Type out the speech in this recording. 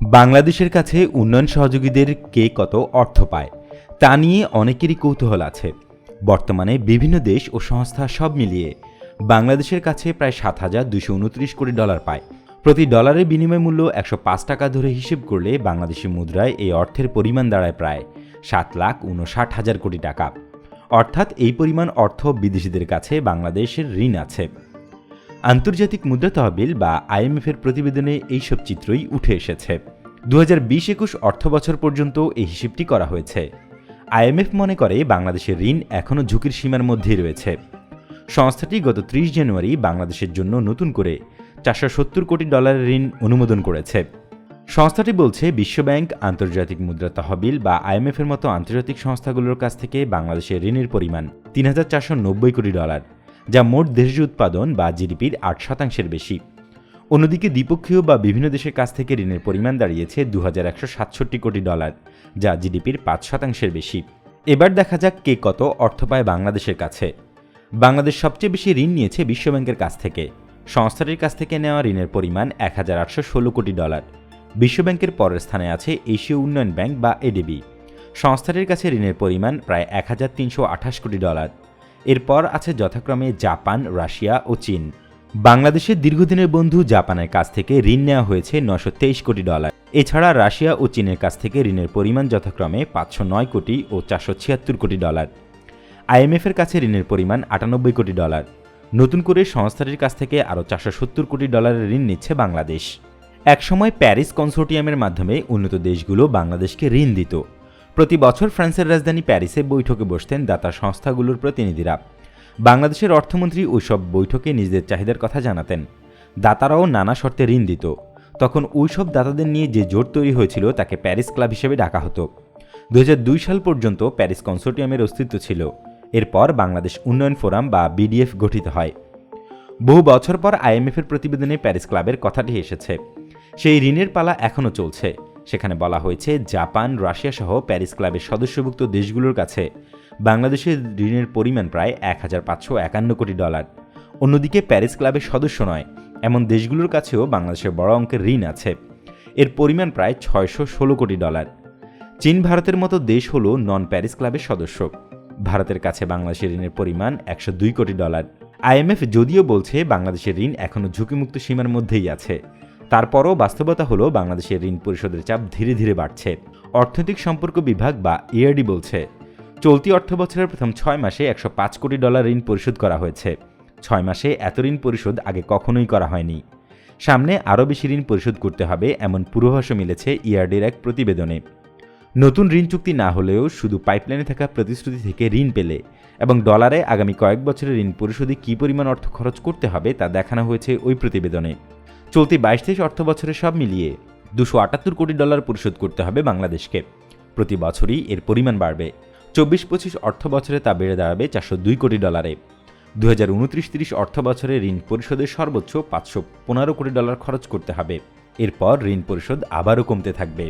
বাংলাদেশের কাছে উন্নয়ন সহযোগীদের কে কত অর্থ পায়, তা নিয়ে অনেকেরই কৌতূহল আছে। বর্তমানে বিভিন্ন দেশ ও সংস্থা সব মিলিয়ে বাংলাদেশের কাছে প্রায় সাত হাজার দুশো উনত্রিশ কোটি ডলার পায়। প্রতি ডলারের বিনিময় মূল্য একশো পাঁচ টাকা ধরে হিসেব করলে বাংলাদেশি মুদ্রায় এই অর্থের পরিমাণ দাঁড়ায় প্রায় সাত লাখ উনষাট হাজার কোটি টাকা। অর্থাৎ এই পরিমাণ অর্থ বিদেশিদের কাছে বাংলাদেশের ঋণ আছে। আন্তর্জাতিক মুদ্রা তহবিল বা আইএমএফের প্রতিবেদনে এইসব চিত্রই উঠে এসেছে। দু হাজার বিশ একুশ অর্থ বছর পর্যন্ত এই হিসেবটি করা হয়েছে। আইএমএফ মনে করে বাংলাদেশের ঋণ এখনও ঝুঁকির সীমার মধ্যেই রয়েছে। সংস্থাটি গত ত্রিশ জানুয়ারি বাংলাদেশের জন্য নতুন করে চারশো সত্তর কোটি ডলারের ঋণ অনুমোদন করেছে। সংস্থাটি বলছে, বিশ্বব্যাংক, আন্তর্জাতিক মুদ্রা তহবিল বা আইএমএফের মতো আন্তর্জাতিক সংস্থাগুলোর কাছ থেকে বাংলাদেশের ঋণের পরিমাণ তিন হাজার চারশো নব্বই কোটি ডলার। যা মোট দেশজ উৎপাদন বা জিডিপির আট শতাংশের বেশি। অন্যদিকে দ্বিপক্ষীয় বা বিভিন্ন দেশের কাছ থেকে ঋণের পরিমাণ দাঁড়িয়েছে দু হাজার একশো সাতষট্টি কোটি ডলার, যা জিডিপির পাঁচ শতাংশের বেশি। এবার দেখা যাক কে কত অর্থ পায় বাংলাদেশের কাছে। বাংলাদেশ সবচেয়ে বেশি ঋণ নিয়েছে বিশ্বব্যাংকের কাছ থেকে। সংস্থাটির কাছ থেকে নেওয়া ঋণের পরিমাণ এক হাজার আটশো ষোলো কোটি ডলার। বিশ্বব্যাংকের পরের স্থানে আছে এশীয় উন্নয়ন ব্যাংক বা এডিবি। সংস্থাটির কাছে ঋণের পরিমাণ প্রায় এক হাজার তিনশো আঠাশ কোটি ডলার। এরপর আছে যথাক্রমে জাপান, রাশিয়া ও চীন। বাংলাদেশের দীর্ঘদিনের বন্ধু জাপানের কাছ থেকে ঋণ নেওয়া হয়েছে নশো কোটি ডলার। এছাড়া রাশিয়া ও চীনের কাছ থেকে ঋণের পরিমাণ যথাক্রমে পাঁচশো নয় কোটি ও চারশো ছিয়াত্তর কোটি ডলার। আইএমএফের কাছে ঋণের পরিমাণ আটানব্বই কোটি ডলার। নতুন করে সংস্থাটির কাছ থেকে আরও চারশো সত্তর কোটি ডলারের ঋণ নিচ্ছে বাংলাদেশ। একসময় প্যারিস কনসোর্টিয়ামের মাধ্যমে উন্নত দেশগুলো বাংলাদেশকে ঋণ দিত। প্রতি বছর ফ্রান্সের রাজধানী প্যারিসে বৈঠকে বসতেন দাতা সংস্থাগুলোর প্রতিনিধিরা। বাংলাদেশের অর্থমন্ত্রী ওইসব বৈঠকে নিজেদের চাহিদার কথা জানাতেন। দাতারাও নানা শর্তে ঋণ দিত। তখন ওইসব দাতাদের নিয়ে যে জোট তৈরি হয়েছিল তাকে প্যারিস ক্লাব হিসেবে ডাকা হতো। দু হাজার দুই সাল পর্যন্ত প্যারিস কনসোর্টিয়ামের অস্তিত্ব ছিল। এরপর বাংলাদেশ উন্নয়ন ফোরাম বা বিডিএফ গঠিত হয়। বহু বছর পর আইএমএফের প্রতিবেদনে প্যারিস ক্লাবের কথাটি এসেছে। সেই ঋণের পালা এখনও চলছে। সেখানে বলা হয়েছে, জাপান, রাশিয়া সহ প্যারিস ক্লাবের সদস্যভুক্ত দেশগুলোর কাছে বাংলাদেশের ঋণের পরিমাণ প্রায় এক হাজার পাঁচশো একান্ন কোটি ডলার। অন্যদিকে প্যারিস ক্লাবের সদস্য নয়, এমন দেশগুলোর কাছেও বাংলাদেশের বড় অঙ্কের ঋণ আছে। এর পরিমাণ প্রায় ছয়শো ষোলো কোটি ডলার। চীন ভারতের মতো দেশ হল নন প্যারিস ক্লাবের সদস্য। ভারতের কাছে বাংলাদেশের ঋণের পরিমাণ একশো দুই কোটি ডলার। আইএমএফ যদিও বলছে, বাংলাদেশের ঋণ এখনও ঝুঁকিমুক্ত সীমার মধ্যেই আছে। তারপরও বাস্তবতা হলো বাংলাদেশের ঋণ পরিশোধের চাপ ধীরে ধীরে বাড়ছে। অর্থনৈতিক সম্পর্ক বিভাগ বা ইআরডি বলছে, চলতি অর্থ বছরের প্রথম ছয় মাসে একশো পাঁচ কোটি ডলার ঋণ পরিশোধ করা হয়েছে। ছয় মাসে এত ঋণ পরিশোধ আগে কখনোই করা হয়নি। সামনে আরও বেশি ঋণ পরিশোধ করতে হবে এমন পূর্বাভাসও মিলেছে ইআরডির এক প্রতিবেদনে। নতুন ঋণ চুক্তি না হলেও শুধু পাইপলাইনে থাকা প্রতিশ্রুতি থেকে ঋণ পেলে এবং ডলারে আগামী কয়েক বছরের ঋণ পরিশোধে কী পরিমাণ অর্থ খরচ করতে হবে তা দেখানো হয়েছে ওই প্রতিবেদনে। চলতি বাইশ তেইশ অর্থ বছরে সব মিলিয়ে দুশো আটাত্তর কোটি ডলার পরিশোধ করতে হবে বাংলাদেশকে। প্রতি বছরই এর পরিমাণ বাড়বে। চব্বিশ পঁচিশ অর্থ বছরে তা বেড়ে দাঁড়াবে চারশো দুই কোটি ডলারে। দু হাজার উনত্রিশ তিরিশ অর্থ বছরে ঋণ পরিশোধের সর্বোচ্চ পাঁচশো পনেরো কোটি ডলার খরচ করতে হবে। এরপর ঋণ পরিশোধ আবারও কমতে থাকবে।